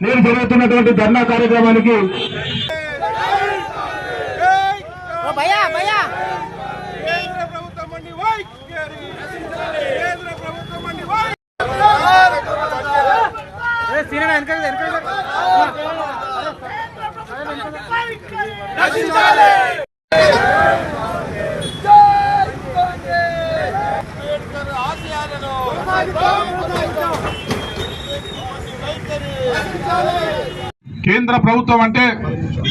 నేను జరుగుతున్నటువంటి ధర్నా కార్యక్రమానికి భయా భయా కేంద్ర ప్రభుత్వం మండి వైఖరి కేంద్ర ప్రభుత్వం మండి వైఖరి అంబేద్కర్ ఆశయాలను కేంద్ర ప్రభుత్వం అంటే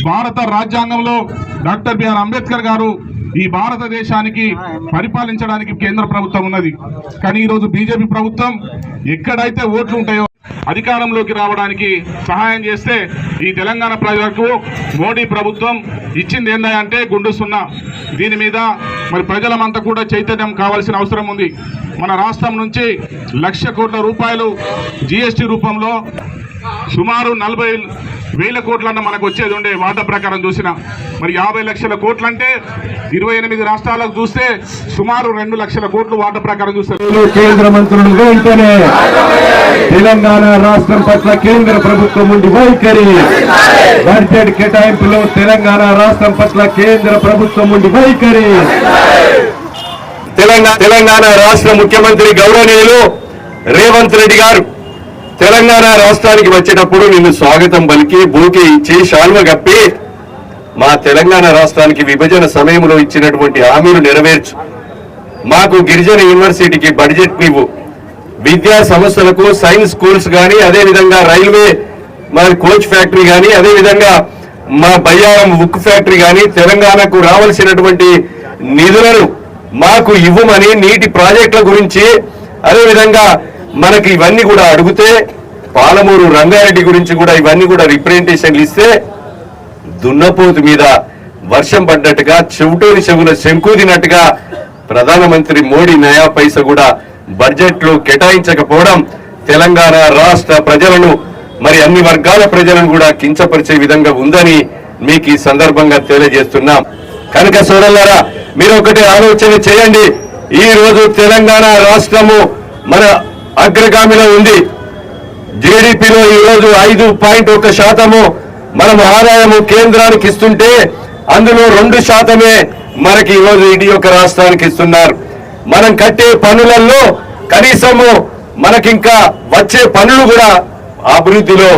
భారత రాజ్యాంగంలో డాక్టర్ బిఆర్ అంబేద్కర్ గారు ఈ భారతదేశానికి పరిపాలించడానికి కేంద్ర ప్రభుత్వం ఉన్నది. కానీ ఈరోజు బీజేపీ ప్రభుత్వం ఎక్కడైతే ఓట్లు ఉంటాయో అధికారంలోకి రావడానికి సహాయం చేస్తే ఈ తెలంగాణ ప్రజలకు మోడీ ప్రభుత్వం ఇచ్చింది ఏందంటే గుండు సున్నా. దీని మీద మరి ప్రజలమంతా కూడా చైతన్యం కావాల్సిన అవసరం ఉంది. మన రాష్ట్రం నుంచి లక్ష కోట్ల రూపాయలు జిఎస్టి రూపంలో సుమారు నలభై వేల కోట్లన్న మనకు వచ్చేది ఉండే వాటా ప్రకారం చూసిన మరి యాభై లక్షల కోట్లంటే ఇరవై ఎనిమిది రాష్ట్రాలకు చూస్తే సుమారు రెండు లక్షల కోట్లు వాటా ప్రకారం చూస్తే. కేంద్ర మంత్రులు వెంటనే తెలంగాణ రాష్ట్రం పట్ల కేంద్ర ప్రభుత్వం ఉండి వైఖరి. బడ్జెట్ కేటాయింపులో తెలంగాణ రాష్ట్రం పట్ల కేంద్ర ప్రభుత్వం ఉండి వైఖరి. తెలంగాణ తెలంగాణ రాష్ట్ర ముఖ్యమంత్రి గౌరవనీయులు రేవంత్ రెడ్డి గారు. తెలంగాణ రాష్ట్రానికి వచ్చేటప్పుడు నిన్ను స్వాగతం పలికి బూకి ఇచ్చి శాల్వ కప్పి మా తెలంగాణ రాష్ట్రానికి విభజన సమయంలో ఇచ్చినటువంటి హామీలు నెరవేర్చు. మాకు గిరిజన యూనివర్సిటీకి బడ్జెట్ నీవు విద్యా సంస్థలకు సైన్స్ స్కూల్స్ కానీ అదేవిధంగా రైల్వే మరి కోచ్ ఫ్యాక్టరీ కానీ అదేవిధంగా మా బయ్యారం ఉక్కు ఫ్యాక్టరీ కానీ తెలంగాణకు రావాల్సినటువంటి నిధులను మాకు ఇవ్వమని నీటి ప్రాజెక్టుల గురించి అదేవిధంగా మనకి ఇవన్నీ కూడా అడిగితే పాలమూరు రంగారెడ్డి గురించి కూడా ఇవన్నీ కూడా రిప్రజెంటేషన్లు ఇస్తే దున్నపోతు మీద వర్షం పడ్డట్టుగా చెవిటోని చెవుల శంకుదినట్టుగా ప్రధానమంత్రి మోడీ నయా పైస కూడా బడ్జెట్లో కేటాయించకపోవడం తెలంగాణ రాష్ట్ర ప్రజలను మరి అన్ని వర్గాల ప్రజలను కూడా కించపరిచే విధంగా ఉందని మీకు ఈ సందర్భంగా తెలియజేస్తున్నాం. కనుక సోదరులారా మీరు ఒకటి ఆలోచన చేయండి. ఈ రోజు తెలంగాణ రాష్ట్రము మన అగ్రగామిలో ఉంది. జీడిపిలో ఈ రోజు ఐదు పాయింట్ ఒక శాతము మనం ఆదాయము కేంద్రానికి ఇస్తుంటే అందులో రెండు శాతమే మనకి ఈ రోజు ఇటు యొక్క రాష్ట్రానికి ఇస్తున్నారు. మనం కట్టే పనులలో కనీసము మనకింకా వచ్చే పనులు కూడా అభివృద్ధిలో